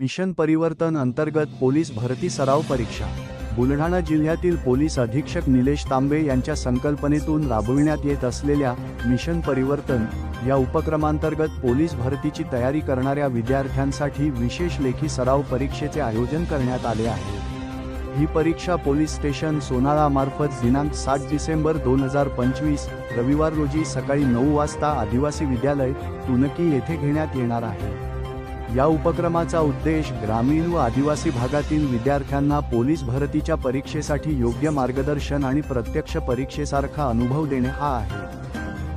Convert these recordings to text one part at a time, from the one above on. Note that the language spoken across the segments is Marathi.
मिशन परिवर्तन अंतर्गत पोलीस भरती सराव परीक्षा. बुलढाणा जिल्ह्यातील पोलीस अधीक्षक निलेश तांबे यांच्या संकल्पनेतून राबविण्यात येत असलेल्या मिशन परिवर्तन या उपक्रमांतर्गत पोलीस भरतीची तयारी करणाऱ्या विद्यार्थ्यांसाठी विशेष लेखी सराव परीक्षेचे आयोजन करण्यात आले आहे. ही परीक्षा पोलीस स्टेशन सोनाळामार्फत दिनांक सात डिसेंबर दोन हजार पंचवीस रविवार रोजी सकाळी नऊ वाजता आदिवासी विद्यालय तुनकी येथे घेण्यात येणार आहे. या उपक्रमाचा उद्देश ग्रामीण व आदिवासी भागातील विद्यार्थ्यांना पोलीस भरतीच्या परीक्षेसाठी योग्य मार्गदर्शन आणि प्रत्यक्ष परीक्षेसारखा अनुभव देणे हा आहे.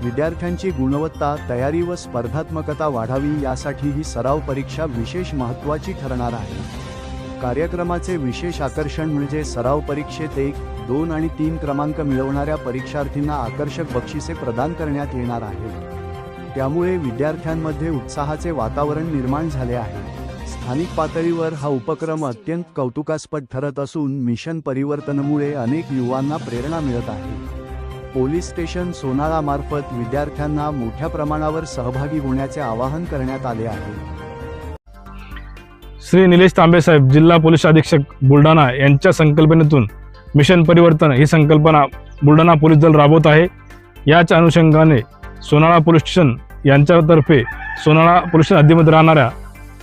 विद्यार्थ्यांची गुणवत्ता तयारी व स्पर्धात्मकता वाढावी यासाठी ही सराव परीक्षा विशेष महत्त्वाची ठरणार आहे. कार्यक्रमाचे विशेष आकर्षण म्हणजे सराव परीक्षेत एक दोन आणि तीन क्रमांक मिळवणाऱ्या परीक्षार्थींना आकर्षक बक्षिसे प्रदान करण्यात येणार आहे त्यामुळे विद्यार्थ्यांमध्ये उत्साहाचे वातावरण निर्माण झाले आहे. स्थानिक पातळीवर हा उपक्रम अत्यंत कौतुकास्पद ठरत असून मिशन परिवर्तनमुळे अनेक युवांना प्रेरणा मिळत आहे. पोलीस स्टेशन सोनाळामार्फत विद्यार्थ्यांना मोठ्या प्रमाणावर सहभागी होण्याचे आवाहन करण्यात आले आहे. श्री निलेश तांबेसाहेब जिल्हा पोलीस अधीक्षक बुलढाणा यांच्या संकल्पनेतून मिशन परिवर्तन ही संकल्पना बुलढाणा पोलीस दल राबवत आहे. याच अनुषंगाने सोनाळा पोलीस स्टेशन यांच्यातर्फे सोनाळा पोलीस स्टेशन हद्दीमध्ये राहणाऱ्या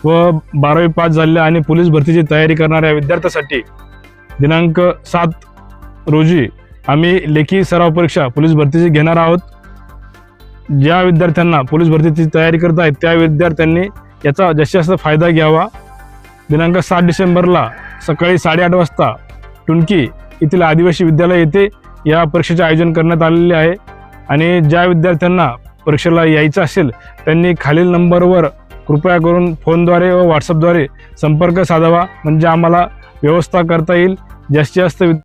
व बारावी पास झालेल्या आणि पोलीस भरतीची तयारी करणाऱ्या विद्यार्थ्यांसाठी दिनांक सात रोजी आम्ही लेखी सराव परीक्षा पोलीस भरतीची घेणार आहोत. ज्या विद्यार्थ्यांना पोलीस भरतीची तयारी करत आहेत त्या विद्यार्थ्यांनी याचा जास्तीत जास्त फायदा घ्यावा. दिनांक सात डिसेंबरला सकाळी साडेआठ वाजता टुनकी येथील आदिवासी विद्यालय येथे या परीक्षेचे आयोजन करण्यात आलेले आहे. आणि ज्या विद्यार्थ्यांना परीक्षेला यायचं असेल त्यांनी खालील नंबरवर कृपया करून फोनद्वारे व व्हॉट्सअपद्वारे संपर्क साधावा. म्हणजे आम्हाला व्यवस्था करता येईल. जास्तीत जास्त